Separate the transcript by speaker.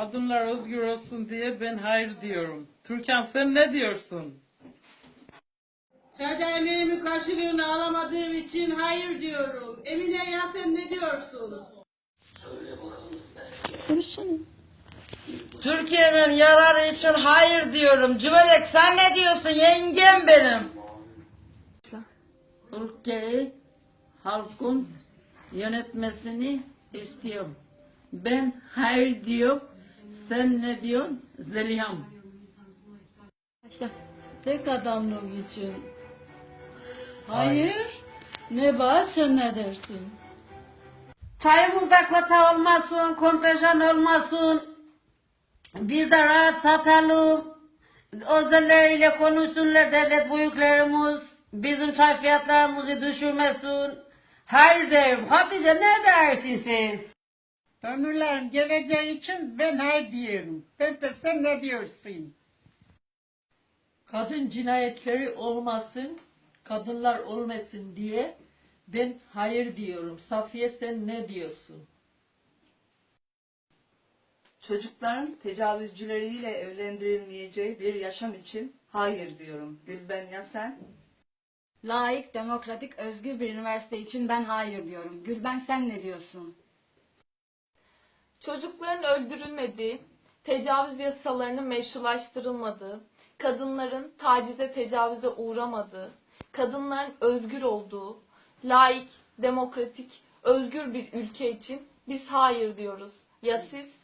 Speaker 1: Kadınlar özgür olsun diye ben hayır diyorum. Türkan sen ne diyorsun?
Speaker 2: Çayda emeğimin karşılığını alamadığım için hayır diyorum. Emine ya sen ne diyorsun?
Speaker 3: Türkiye'nin yararı için hayır diyorum. Cümelek sen ne diyorsun yengem benim?
Speaker 4: ülkeyi halkın yönetmesini istiyorum. Ben hayır diyorum. Sen ne diyorsun? Zeliham.
Speaker 5: Tek adamlık için. Hayır. Ne var sen ne dersin?
Speaker 3: Çayımızda kota olmasın, kontenjan olmasın. Biz de rahat satalım. Özelleriyle konuşsunlar devlet büyüklerimiz. Bizim çay fiyatlarımızı düşürmesin. Hayır derim. Hatice ne dersin sen?
Speaker 6: Kömürlerin geleceği için ben hay diyorum. Pepe sen ne diyorsun?
Speaker 5: Kadın cinayetleri olmasın, kadınlar olmasın diye ben hayır diyorum. Safiye sen ne diyorsun?
Speaker 7: Çocukların tecavüzcüleriyle evlendirilmeyeceği bir yaşam için hayır diyorum. Gülben ya sen?
Speaker 8: Layık, demokratik, özgür bir üniversite için ben hayır diyorum. Gülben sen ne diyorsun?
Speaker 9: Çocukların öldürülmediği, tecavüz yasalarının meşrulaştırılmadığı, kadınların tacize tecavüze uğramadığı, kadınların özgür olduğu, laik, demokratik, özgür bir ülke için biz hayır diyoruz. Ya siz?